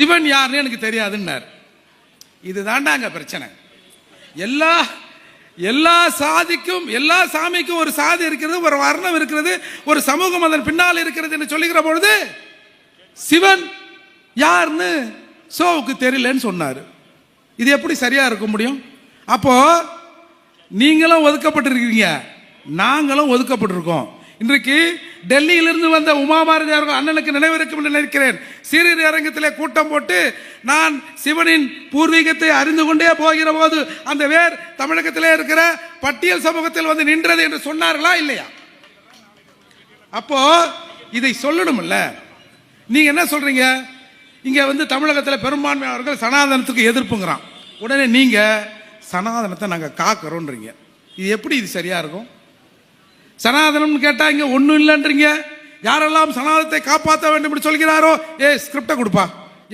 சிவன் யாருன்னு எனக்கு தெரியாதுன்னார். இதுதான்டா அங்கே பிரச்சனை. எல்லா எல்லா சாதிக்கும் எல்லா சாமிக்கும் ஒரு சாதி இருக்கிறது ஒரு வர்ணம் இருக்கிறது ஒரு சமூகம் அதன் பின்னால் இருக்கிறது என்று சொல்லுகிற பொழுது சிவன் யாருன்னு சோவுக்கு தெரியலன்னு சொன்னார். இது எப்படி சரியா இருக்க முடியும்? அப்போ நீங்களும் ஒதுக்கப்பட்டிருக்கீங்க நாங்களும் ஒதுக்கப்பட்டிருக்கோம். இன்றைக்கு டெல்லியிலிருந்து வந்த உமா பாரதி அவர்கள் அண்ணனுக்கு நினைவிருக்கும் என்று நினைக்கிறேன். சீரியர் அரங்கத்திலே கூட்டம் போட்டு நான் சிவனின் பூர்வீகத்தை அறிந்து கொண்டே போகிற போது அந்த வேர் தமிழகத்திலே இருக்கிற பட்டியல் சமூகத்தில் வந்து நின்றது என்று சொன்னார்களா இல்லையா? அப்போ இதை சொல்லணும்ல. நீங்க என்ன சொல்றீங்க? இங்க வந்து தமிழகத்தில் பெரும்பான்மையானவர்கள் சனாதனத்துக்கு எதிர்ப்புங்கிறான். உடனே நீங்க சனாதனத்தை நாங்கள் காக்கிறோன்றீங்க. இது எப்படி இது சரியா இருக்கும்? சனாதனம்னு கேட்டா இங்க ஒண்ணும் இல்லைன்றீங்க. யாரெல்லாம் சனாதனத்தை காப்பாற்ற வேண்டும் சொல்கிறாரோ ஏ ஸ்கிரிப்டை கொடுப்பா.